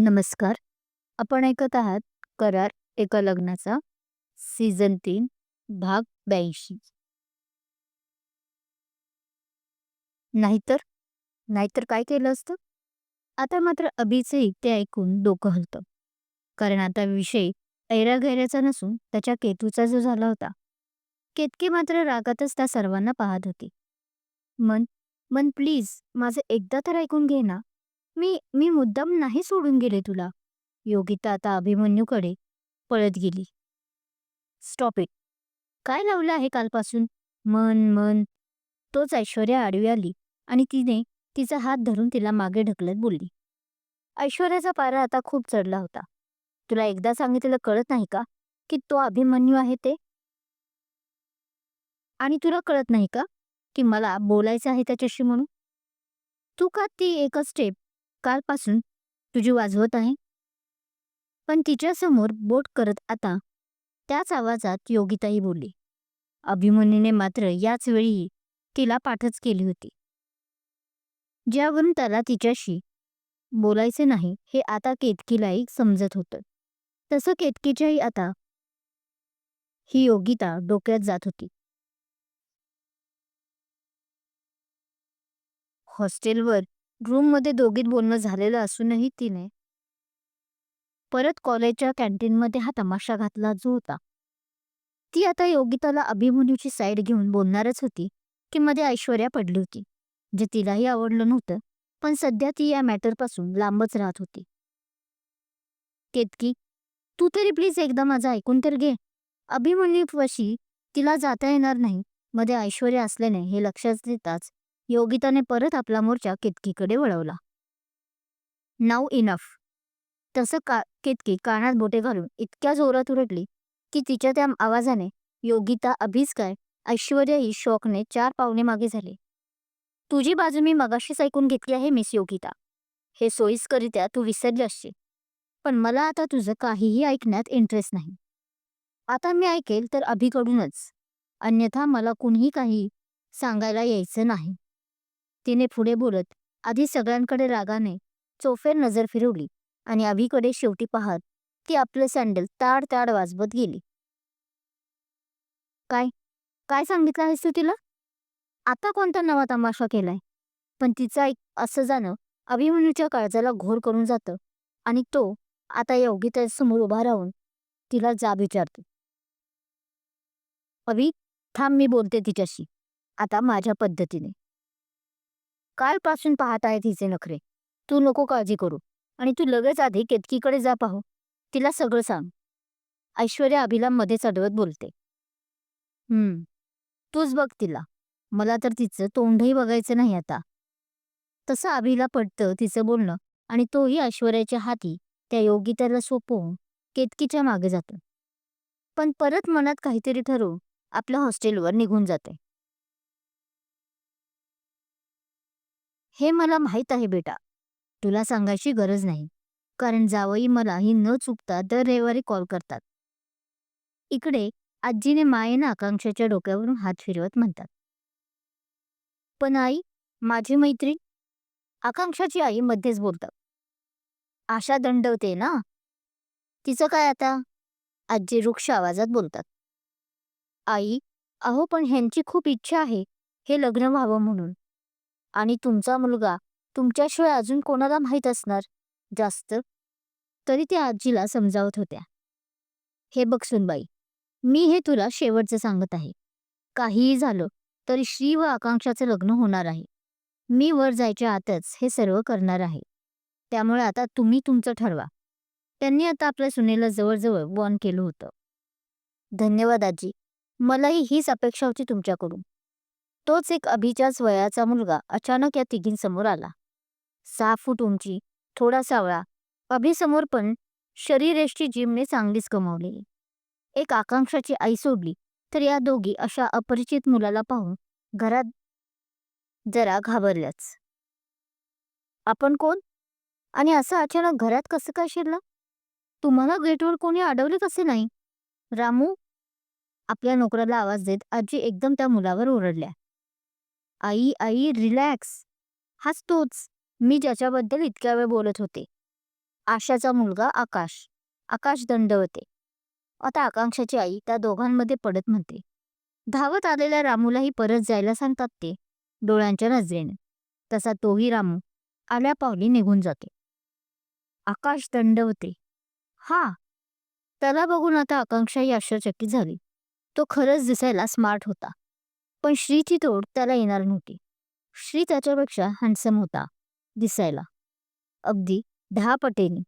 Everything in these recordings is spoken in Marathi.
नमस्कार. आपण ऐकत आहात करार एका लग्नाचा सीझन तीन भाग ब्याऐंशी. नाहीतर? नाहीतर काय केलं असतं? आता मात्र अभिचे ते ऐकून डोकं हलतं. कारण आता विषय ऐरागैराचा नसून त्याच्या केतूचा जो झाला होता. केतकी मात्र रागातच त्या सर्वांना पाहत होती. मन मन प्लीज माझं एकदा तर ऐकून घे ना. मी मी मुद्दाम नाही सोडून गेले तुला. योगिता आता अभिमन्यूकडे पळत गेली. स्टॉप इट काय लावलं आहे कालपासून? मन मन. तोच ऐश्वर्या आडवी आली आणि तिने तिचा हात धरून तिला मागे ढकलत बोलली. ऐश्वर्याचा पारा आता खूप चढला होता. तुला एकदा सांगितलेलं कळत नाही का की तो अभिमन्यू आहे ते? आणि तुला कळत नाही का की मला बोलायचं आहे त्याच्याशी म्हणून? तू का ती एकच स्टेप कालपासून तुझी वाजवत आहे? पण तिच्यासमोर बोट करत आता त्याच आवाजात योगिताही बोलली अभिमन्यूने मात्र याच वेळी तिला पाठच केली होती. ज्यावरून त्याला तिच्याशी बोलायचे नाही हे आता केतकीलाही समजत होतं. तसं केतकीच्याही आता ही योगिता डोक्यात जात होती. हॉस्टेलवर रूममध्ये दोघीत बोलणं झालेलं असूनही तिने परत कॉलेजच्या कॅन्टीनमध्ये हा तमाशा घातला जो होता. ती आता योगिताला अभिमन्यूची साईड घेऊन बोलणारच होती की मध्ये ऐश्वर्या पडली होती जे तिलाही आवडलं नव्हतं पण सध्या ती या मॅटरपासून लांबच राहत होती. केतकी तू तरी प्लीज एकदा माझं ऐकून तर घे. अभिमन्यूपाशी तिला जाता येणार नाही मध्ये ऐश्वर्या असल्याने हे लक्षात देताच योगिताने परत आपला मोर्चा केतकीकडे वळवला. नाऊ इनफ तसं का केतकी कानात बोटे घालून इतक्या जोरात उरटली की तिच्या त्या आवाजाने योगिता अभिज काय ऐश्वर्या ही शॉकने चार पावणे मागे झाले. तुझी बाजू मी मगाशीच ऐकून घेतली आहे मिस योगिता. हे सोयीस्करित्या तू विसरली असशील. पण मला आता तुझं काहीही ऐकण्यात इंटरेस्ट नाही. आता मी ऐकेल तर अभिकडूनच. अन्यथा मला कुणीही काही सांगायला यायचं नाही. तिने पुढे बोलत आधी सगळ्यांकडे रागाने चोफेर नजर फिरवली आणि अभिकडे शेवटी पाहत ती आपलं सँडल ताड ताड वाजवत गेली. काय? काय सांगितलं आहेस तू तिला? आता कोणता नवा तमाशा केलाय? पण तिचा एक असं जाणं अभिमन्यूच्या काळजाला घोर करून जातं आणि तो आता योगितेसमोर उभा राहून तिला जाब विचारतो. अभि थांब मी बोलते तिच्याशी. आता माझ्या पद्धतीने. कालपासून पाहत आहे तिचे नखरे. तू नको काळजी करू. आणि तू लगेच आधी केतकीकडे जा पाहू. तिला सगळं सांग. ऐश्वर्या अभिला मध्येच अडवत बोलते. हम्म. तूच बघ तिला. मला तर तिचं तोंडही बघायचं नाही आता. तसं अभिला पडतं तिचं बोलणं आणि तोही ऐश्वर्याच्या हाती त्या योगिताला सोपवून केतकीच्या मागे जातो. पण परत मनात काहीतरी ठरवून आपल्या हॉस्टेलवर निघून जाते. हे मला माहीत आहे बेटा. तुला सांगायची गरज नाही. कारण जावई मला ही न चुकता दर रविवारी कॉल करतात. इकडे आजीने मायेनं आकांक्षाच्या डोक्यावरून हात फिरवत म्हणतात. पण आई माझी मैत्रीण? आकांक्षाची आई मध्येच बोलतात. आशा दंडवते ना? तिचं काय आता? आजी वृक्ष आवाजात बोलतात. आई अहो पण ह्यांची खूप इच्छा आहे हे लग्न व्हावं म्हणून. आणि तुमचा मुलगा तुमच्याशिवाय अजून कोणाला माहीत असणार? जास्त तरी त्या आजीला समजावत होत्या. हे बघ सुनबाई मी हे तुला शेवटचं सांगत आहे. काहीही झालं तरी श्री व आकांक्षाचं लग्न होणार आहे. मी वर जायच्या आतच हे सर्व करणार आहे. त्यामुळे आता तुम्ही तुमचं ठरवा. त्यांनी आता आपल्या सुनेला जवळजवळ वॉन केलं होतं. धन्यवाद आजी. मलाही हीच अपेक्षा होती तुमच्याकडून. तोच एक अभिच्याच वयाचा मुलगा अचानक या तिघींसमोर आला. सहा फूट उंची थोडा सावळा अभिसमोर पण शरीरेष्टी जिमने चांगलीच कमावलेली एक आकांक्षाची आई सोडली तर या दोघी अशा अपरिचित मुलाला पाहून घरात जरा घाबरल्याच. आपण कोण? आणि असं अचानक घरात कसं काय शिरलं? तुम्हाला गेटवर कोणी अडवले कसे नाही. रामू? आपल्या नोकराला आवाज देत आजी एकदम त्या मुलावर ओरडल्या. आई आई रिलॅक्स हाच तोच. मी ज्याच्याबद्दल इतक्या वेळ बोलत होते. आशाचा मुलगा आकाश. आकाश दंडवते. आता आकांक्षाची आई त्या दोघांमध्ये पडत म्हणते. धावत आलेल्या रामूलाही परत जायला सांगतात ते डोळ्यांच्या नजरेने. तसा तोही रामू आल्या पावली निघून जाते. आकाश दंडवते. हा. त्याला बघून आता आकांक्षाही आश्चर्यचकित झाली. तो खरंच दिसायला स्मार्ट होता. पण श्रीची तोड त्याला येणार नव्हती. श्री त्याच्यापेक्षा हँडसम होता दिसायला. अगदी दहा पटेनी.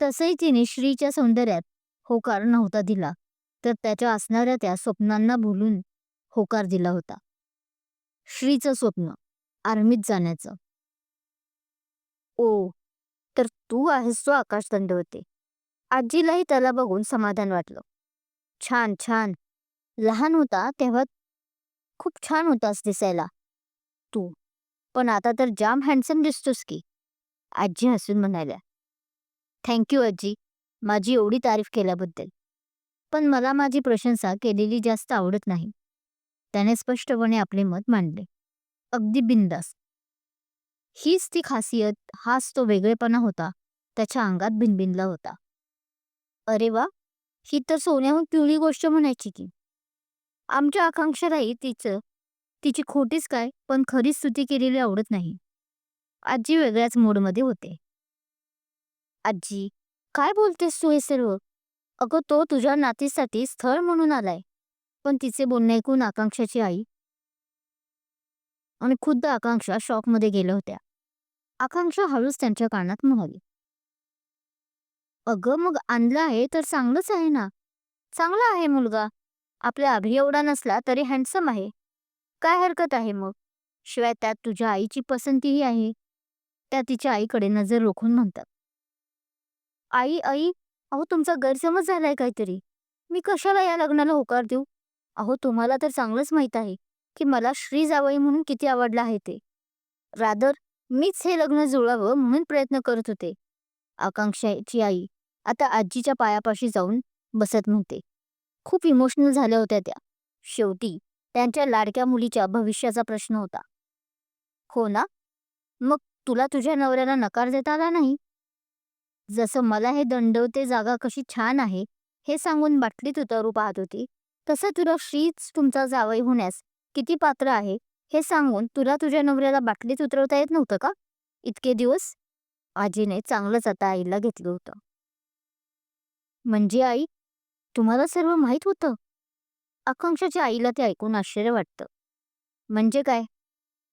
तसंही तिने श्रीच्या सौंदर्यात होकार नव्हता दिला तर त्याच्या असणाऱ्या त्या स्वप्नांना भुलून होकार दिला होता. श्रीचं स्वप्न आर्मीत जाण्याचं. ओ तर तू आहेस तो आकाश दंडवते आजीलाही त्याला बघून समाधान वाटलं. छान छान. लहान होता तेव्हा खूप छान होतास दिसायला. तू. पण आता तर जाम हँडसम दिसतोस की. आजी हसून म्हणाल्या. थँक्यू आजी. माझी एवढी तारीफ़ केल्याबद्दल. पण मला माझी प्रशंसा केलेली जास्त आवडत नाही. त्याने स्पष्टपणे आपले मत मांडले. अगदी बिंदास हीच ती खासियत, हाच तो वेगळेपणा होता. त्याच्या अंगात भिनभिनला होता. अरे वा! ही तर सोन्याहून पिवळी गोष्ट म्हणायची की. आमच्या आकांक्षालाही तिचं. तिची खोटीच काय? पण खरीच स्तुती केलेली आवडत नाही. आजी वेगळ्याच मूडमध्ये होते. आजी काय बोलतेस तू हे सर्व? अगं तो तुझ्या नातीसाठी स्थळ म्हणून आलाय. पण तिचे बोलणे ऐकून आकांक्षाची आई आणि खुद्द आकांक्षा शॉकमध्ये गेल्या होत्या. आकांक्षा हळूच त्यांच्या कानात म्हणाली अगं मग आणलं आहे तर चांगलंच आहे ना? चांगला आहे मुलगा. आपल्या अभि एवढा नसला तरी हँडसम आहे. काय हरकत आहे मग? शिवाय त्यात तुझ्या आईची पसंतीही आहे. त्या तिच्या आईकडे नजर रोखून म्हणतात. आई आई अहो तुमचा गैरसमज झालाय काहीतरी. मी कशाला या लग्नाला होकार देऊ? अहो तुम्हाला तर चांगलंच माहीत आहे की मला श्री जावई म्हणून किती आवडलं आहे ते. रादर मीच हे लग्न जुळावं म्हणून प्रयत्न करत होते. आकांक्षाची आई आता आजीच्या पायापाशी जाऊन बसत म्हणते खूप इमोशनल झाल्या होत्या त्या. शेवटी त्यांच्या लाडक्या मुलीच्या भविष्याचा प्रश्न होता. हो ना? मग तुला तुझ्या नवऱ्याला नकार देता आला नाही? जसं मला हे दंडवते जागा कशी छान आहे हे सांगून बाटलीत उतरू पाहत होती तसं तुला श्रीच तुमचा जावई होण्यास किती पात्र आहे हे सांगून तुला तुझ्या नवऱ्याला बाटलीत उतरवता येत नव्हतं का? इतके दिवस? आजीने चांगलंच आता आईला घेतलं होतं. म्हणजे आई तुम्हाला सर्व माहीत होतं? आकांक्षाच्या आईला ते ऐकून आश्चर्य वाटतं. म्हणजे काय?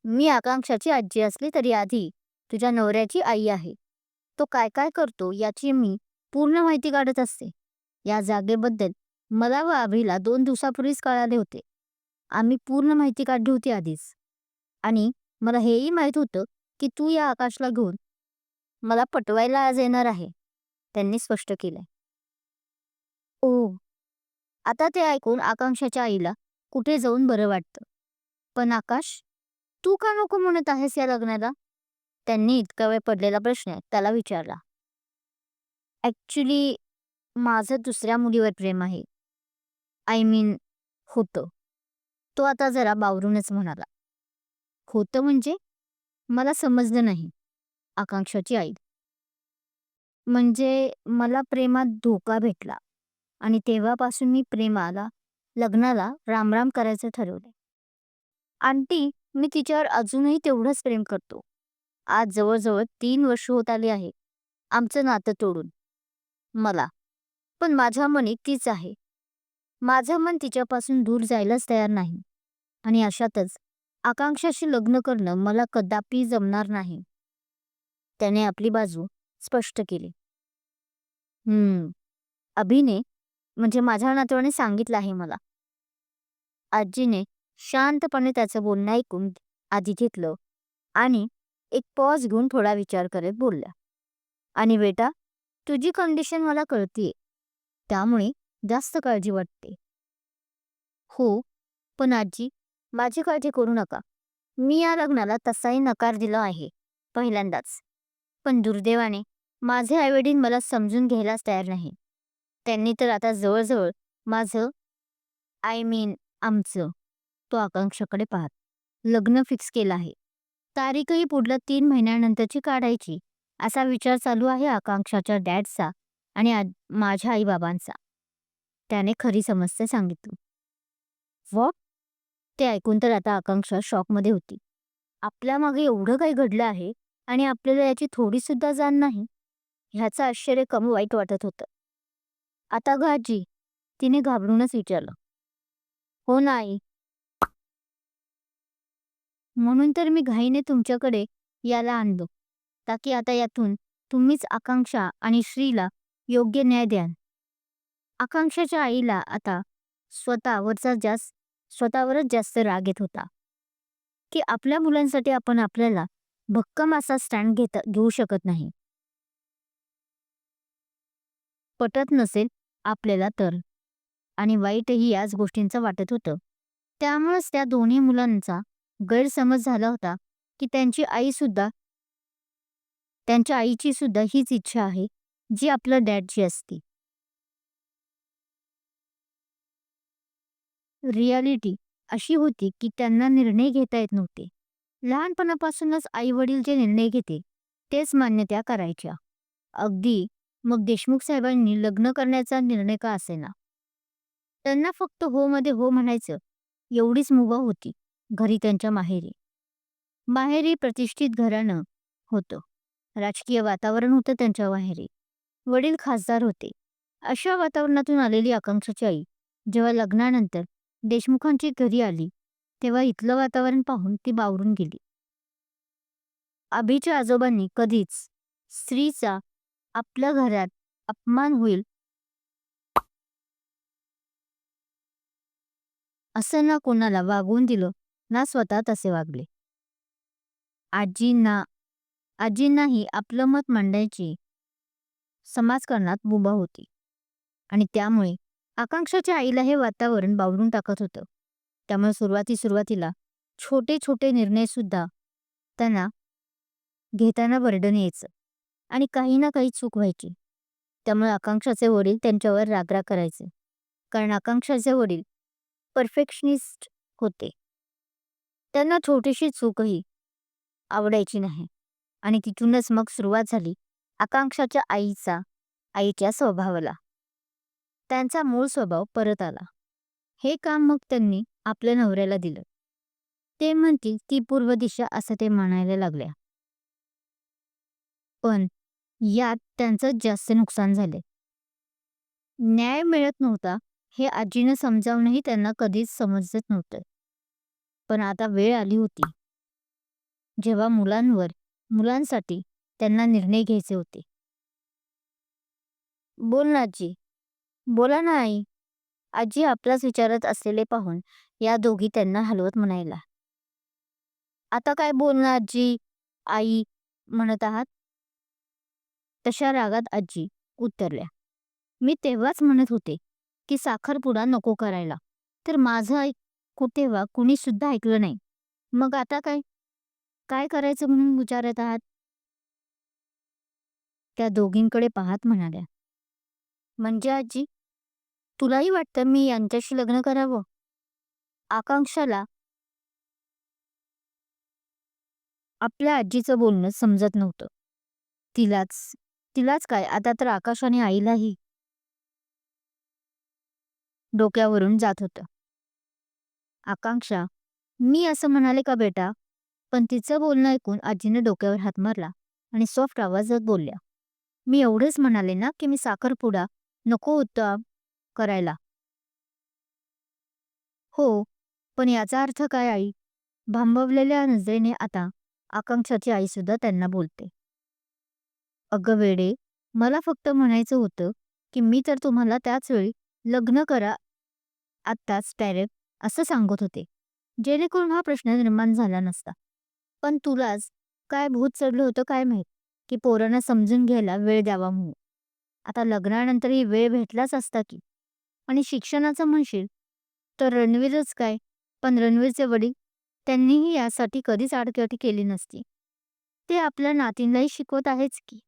मी आकांक्षाची आजी असली तरी आधी तुझ्या नवऱ्याची आई आहे. तो काय काय करतो याची मी पूर्ण माहिती काढत असते. या जागेबद्दल मला व आभीला दोन दिवसापूर्वीच कळाले होते. आम्ही पूर्ण माहिती काढली होती आधीच. आणि मला हेही माहीत होतं की तू या आकाशला घेऊन मला पटवायला आज येणार आहे त्यांनी स्पष्ट केलंय. ओ. आता ते ऐकून आकांक्षाच्या आईला कुठे जाऊन बरं वाटतं. पण आकाश तू का नको म्हणत आहेस या लग्नाला? त्यांनी इतका वेळ पडलेला प्रश्न त्याला विचारला. ॲक्च्युली माझं दुसऱ्या मुलीवर प्रेम आहे. आय मीन होतं. तो आता जरा बावरूनच म्हणाला. होतं म्हणजे? मला समजलं नाही आकांक्षाची आई. म्हणजे मला प्रेमात धोका भेटला. आणि तेव्हापासून मी प्रेमाला लग्नाला रामराम करायचं ठरवले. आंटी मी तिच्यावर अजूनही तेवढंच प्रेम करतो. आज जवळजवळ तीन वर्ष होत आली आहे. आमचं नातं तोडून. मला. पण माझ्या मनी तीच आहे. माझं मन तिच्यापासून दूर जायलाच तयार नाही. आणि अशातच आकांक्षाशी लग्न करणं मला कदापि जमणार नाही. त्याने आपली बाजू स्पष्ट केली. हम्म. अभिने म्हणजे माझ्या नातवाने सांगितलं आहे मला. आजीने शांतपणे त्याचं बोलणं ऐकून आधी घेतलं आणि एक पॉज घेऊन थोडा विचार करत बोलल्या आणि बेटा तुझी कंडिशन मला कळतीये. त्यामुळे जास्त काळजी वाटते. हो पण आजी माझी काळजी करू नका. मी या लग्नाला तसाही नकार दिला आहे पहिल्यांदाच. पण दुर्दैवाने माझे आईवडील मला समजून घ्यायलाच तयार नाही त्यांनी तर आता जवळजवळ माझं आय मीन आमचं तो आकांक्षाकडे पाहत लग्न फिक्स केलं आहे. तारीखही पुढल्या तीन महिन्यानंतरची काढायची असा विचार चालू आहे आकांक्षाच्या डॅडचा आणि माझ्या आईबाबांचा. त्याने खरी समस्या सांगितली. वॉट ते ऐकून तर आता आकांक्षा शॉकमध्ये होती. आपल्या मागे एवढं काही घडलं आहे आणि आपल्याला याची थोडीसुद्धा जाण नाही ह्याचं आश्चर्य कमी वाईट वाटत होतं. आता ग आजी तिने घाबरूनच विचारलं. हो नाही म्हणून तर मी घाईने तुमच्याकडे याला आणलो. ताकी आता यातून तुम्हीच आकांक्षा आणि श्रीला योग्य न्याय द्याल आकांक्षाच्या आईला आता स्वतःवरचा जास्त स्वतःवरच जास्त राग येत होता. की आपल्या मुलांसाठी आपण आपल्याला भक्कम असा स्टँड घेता घेऊ शकत नाही. पटत नसेल आपल्याला तर. आणि वाईटही याच गोष्टींचं वाटत होतं. त्यामुळेच त्या दोन्ही मुलांचा गैरसमज झाला होता की त्यांची आई सुद्धा त्यांच्या आईची सुद्धा हीच इच्छा आहे जी आपलं डॅडची असती. रियालिटी अशी होती की त्यांना निर्णय घेता येत नव्हते. लहानपणापासूनच आई वडील जे निर्णय घेते तेच मान्य त्या करायच्या. अगदी मग देशमुख साहेबांनी लग्न करण्याचा निर्णय का असेना? त्यांना फक्त हो मध्ये हो म्हणायचं एवढीच मुभा होती घरी त्यांच्या माहेरी. माहेरी प्रतिष्ठित घराणं होतं. राजकीय वातावरण होतं त्यांच्या माहेरी. वडील खासदार होते. अशा वातावरणातून आलेली आकांक्षाची आई जेव्हा लग्नानंतर देशमुखांची घरी आली तेव्हा इथलं वातावरण पाहून ती बावरून गेली. अभिच्या आजोबांनी कधीच स्त्रीचा आपल्या घरात अपमान होईल. असं ना कोणाला वागवून दिलं ना स्वतः तसे वागले. आजींना आजींनाही आपलं मत मांडायची समाजकारणात मुभा होती. आणि त्यामुळे आकांक्षाच्या आईला हे वातावरण बावरून टाकत होतं. त्यामुळे सुरुवाती सुरुवातीला छोटे छोटे निर्णय सुद्धा त्यांना घेताना बर्डन यायचं. आणि काही ना काही चूक व्हायची. त्यामुळे आकांक्षाचे वडील त्यांच्यावर रागरा करायचे. कारण आकांक्षाचे वडील परफेक्शनिस्ट होते. त्यांना छोटीशी चूकही आवडायची नाही. आणि तिथूनच मग सुरुवात झाली आकांक्षाच्या आईचा आईच्या स्वभावाला. त्यांचा मूळ स्वभाव परत आला. हे काम मग त्यांनी आपल्या नवऱ्याला दिलं. ते म्हणतील ती पूर्व दिशा असं ते म्हणायला लागल्या. पण यात त्यांचं जास्त नुकसान झाले न्याय मिळत नव्हता हे आजीनं समजावूनही त्यांना कधीच समजत नव्हतं. पण आता वेळ आली होती. जेव्हा मुलांवर मुलांसाठी त्यांना निर्णय घ्यायचे होते. बोल ना आजी. बोला ना आई. आजी आपलाच विचारत असलेले पाहून या दोघी त्यांना हलवत म्हणायला. आता काय बोलणार आजी आई म्हणत आहात? तशा रागात आजी उत्तरल्या मी तेव्हाच म्हणत होते की साखरपुडा नको करायला. तर माझं ऐकू तेव्हा कुणी सुद्धा ऐकलं नाही. मग आता काय? काय करायचं म्हणून विचारत आहात? त्या दोघींकडे पाहत म्हणाल्या म्हणजे आजी तुलाही वाटतं मी यांच्याशी लग्न करावं? आकांक्षाला आपल्या आजीचं बोलणं समजत नव्हतं. तिलाच तिलाच काय? आता तर आकाश आणि आईलाही. डोक्यावरून जात होतं. आकांक्षा मी असं म्हणाले का बेटा? पण तिचं बोलणं ऐकून आजीने डोक्यावर हात मारला आणि सॉफ्ट आवाजात बोलल्या. मी एवढंच म्हणाले ना की मी साखरपुडा नको होता करायला. हो पण याचा अर्थ काय आई? भांबवलेल्या नजरेने आता आकांक्षाची आई सुद्धा त्यांना बोलते. अगं वेडे मला फक्त म्हणायचं होतं की मी तर तुम्हाला त्याच वेळी लग्न करा आत्ताच डायरेक्ट असं सांगत होते. जेणेकरून हा प्रश्न निर्माण झाला नसता. पण तुलाच काय भूत चढलं होतं काय माहीत? की पोरांना समजून घ्यायला वेळ द्यावा म्हणून. आता लग्नानंतरही वेळ भेटलाच असता की? आणि शिक्षणाचं म्हणशील? तर रणवीरच काय? पण रणवीरचे वडील त्यांनीही यासाठी कधीच आडकटी केली नसती. ते आपल्या नातींनाही शिकवत आहेच की?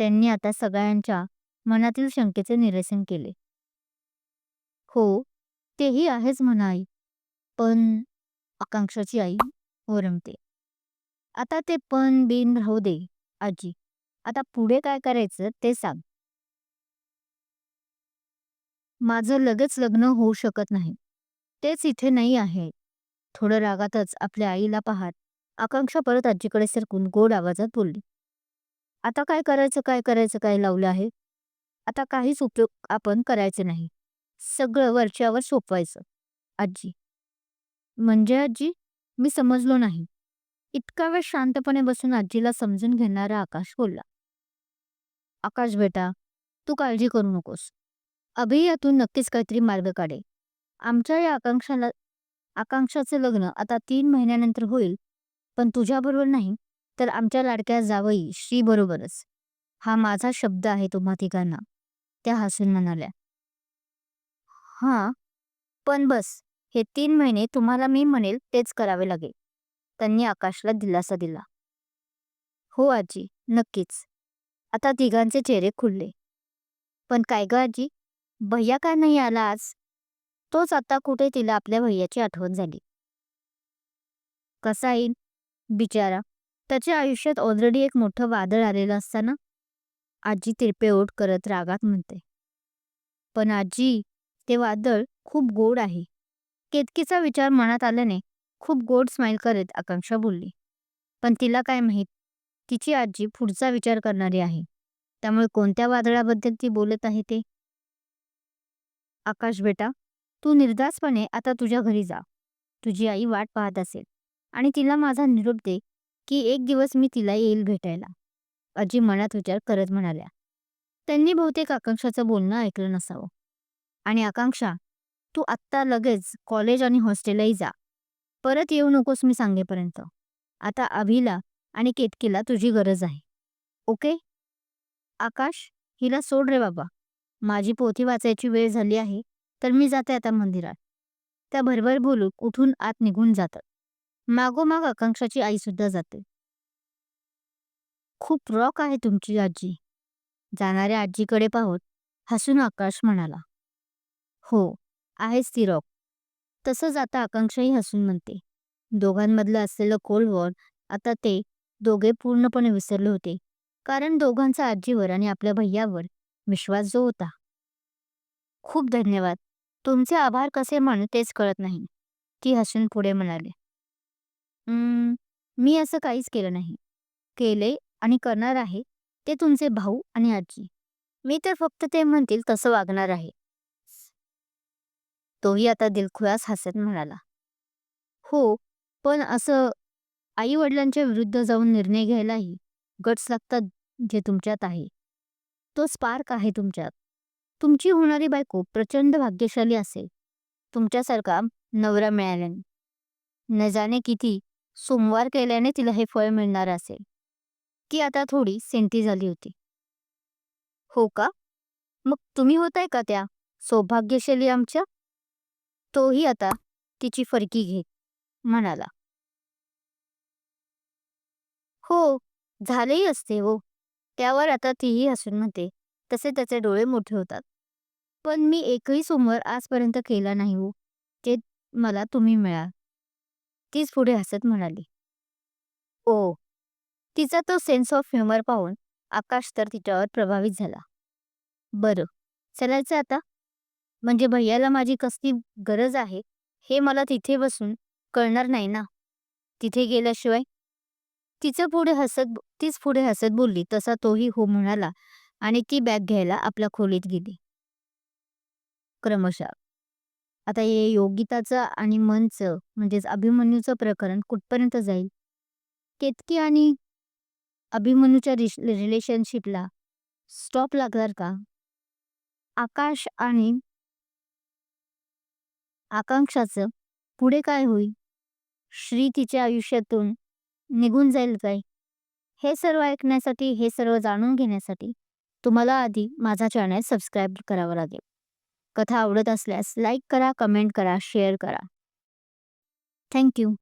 त्यांनी आता सगळ्यांच्या मनातील शंकेचे निरसन केले. हो तेही आहेच म्हणा आई पण आकांक्षाची आई ओरमते आता ते पण बिन राहू दे आजी. आता पुढे काय करायचं ते सांग. माझं लगेच लग्न होऊ शकत नाही. तेच इथे नाही आहे. थोडं रागातच आपल्या आईला पाहत आकांक्षा परत आजीकडे सरकून गोड आवाजात बोलली. आता काय करायचं काय करायचं काय लावलं आहे? आता काहीच उपयोग आपण करायचे नाही. सगळं वरच्यावर सोपवायचं. आजी. म्हणजे आजी मी समजलो नाही. इतका वेळ शांतपणे बसून आजीला समजून घेणारा आकाश बोलला. आकाश बेटा तू काळजी करू नकोस. अभि यातून नक्कीच काहीतरी मार्ग काढे आमच्या या आकांक्षाला आकांक्षाचं लग्न आता तीन महिन्यानंतर होईल पण तुझ्याबरोबर नाही. तर आमच्या लाडक्या जावई श्रीबरोबरच हा माझा शब्द आहे तुम्हा तिघांना. त्या हसून म्हणाल्या. हा पण बस हे तीन महिने तुम्हाला मी म्हणेल तेच करावे लागेल. त्यांनी आकाशला दिलासा दिला. हो आजी नक्कीच. आता तिघांचे चेहरे खुलले. पण काय ग आजी? भैया काय नाही आला आज? तोच आता कुठे तिला आपल्या भैयाची आठवण झाली. कसा येईल? बिचारा त्याच्या आयुष्यात ऑलरेडी एक मोठं वादळ आलेलं असताना आजी तिरपे ओढ करत रागात म्हणते पण आजी ते वादळ खूप गोड आहे. केतकीचा विचार मनात आल्याने खूप गोड स्माईल करत आकांक्षा बोलली पण तिला काय माहीत? तिची आजी पुढचा विचार करणारी आहे. त्यामुळे कोणत्या वादळाबद्दल ती बोलत आहे ते? आकाश बेटा तू निर्धासपणे आता तुझ्या घरी जा. तुझी आई वाट पाहत असेल आणि तिला माझा निरोप दे. की एक दिवस मी तिला येईल भेटायला. आजी मनात विचार करत म्हणाल्या त्यांनी बहुतेक आकांक्षाचं बोलणं ऐकलं नसावं. आणि आकांक्षा तू आत्ता लगेच कॉलेज आणि हॉस्टेललाही जा. परत येऊ नकोस मी सांगेपर्यंत. आता अभिला आणि केतकीला तुझी गरज आहे. ओके? आकाश हिला सोड रे बाबा. माझी पोथी वाचायची वेळ झाली आहे तर मी जाते आता मंदिरात. त्या भरभर बोलून उठून आत निघून जातात. मागोमाग आकांक्षाची आई सुद्धा जाते. खूप रॉक आहे तुमची आजी. जाणाऱ्या आजीकडे पाहत हसून आकाश म्हणाला. हो आहेच ती रॉक. तसंच आता आकांक्षाही हसून म्हणते. दोघांमधलं असलेलं कोल्ड वॉर आता ते दोघे पूर्णपणे विसरले होते. कारण दोघांचा आजीवर आणि आपल्या भैयावर विश्वास जो होता. खूप धन्यवाद. तुमचे आभार कसे मानू तेच कळत नाही. ती हसून पुढे म्हणाले. "हम्म, मी असं काहीच केलं नाही. केले आणि करणार आहे ते तुमचे भाऊ आणि आजी. मी तर फक्त ते म्हणतील तसं वागणार आहे. तोही आता दिलखुलास हसत म्हणाला. हो पण असं आई वडिलांच्या विरुद्ध जाऊन निर्णय घ्यायलाही गट्स लागतात जे तुमच्यात आहे. तो स्पार्क आहे तुमच्यात. तुमची होणारी बायको प्रचंड भाग्यशाली असेल. तुमच्यासारखा नवरा मिळाल्याने. न जाणे किती सोमवार केल्याने तिला हे फळ मिळणार असेल. ती आता थोडी सेंटी झाली होती. हो का? मग तुम्ही होताय का त्या? सौभाग्यशाली आमच्या? तोही आता तिची फरकी घेत म्हणाला. हो झालेही असते हो. त्यावर आता तीही हसून म्हणते तसे त्याचे डोळे मोठे होतात. पण मी एकही सोमवार आजपर्यंत केला नाही हो. ते मला तुम्ही मिळा तीच पुढे हसत म्हणाली. ओ तिचा तो सेन्स ऑफ ह्युमर पाहून आकाश तर तिच्यावर प्रभावित झाला. बरं चलायचं आता? म्हणजे भैयाला माझी कसली गरज आहे हे मला तिथे बसून कळणार नाही ना? तिथे गेल्याशिवाय? तिचं पुढे हसत तीच पुढे हसत बोलली तसा तोही हो म्हणाला आणि ती बॅग घ्यायला आपल्या खोलीत गेली. क्रमशः आता हे योगिताचं आणि मनचं म्हणजेच अभिमन्यूचं प्रकरण कुठपर्यंत जाईल? केतकी आणि अभिमन्यूच्या रिलेशनशिपला स्टॉप लागणार का? आकाश आणि आकांक्षाचं पुढे काय होईल? श्री तिच्या आयुष्यातून निघून जाईल काय? हे सर्व ऐकण्यासाठी हे सर्व जाणून घेण्यासाठी तुम्हाला आधी माझा चॅनल सबस्क्राईब करावा लागेल. कथा आवडत असल्यास लाईक करा कमेंट करा शेअर करा. थँक्यू.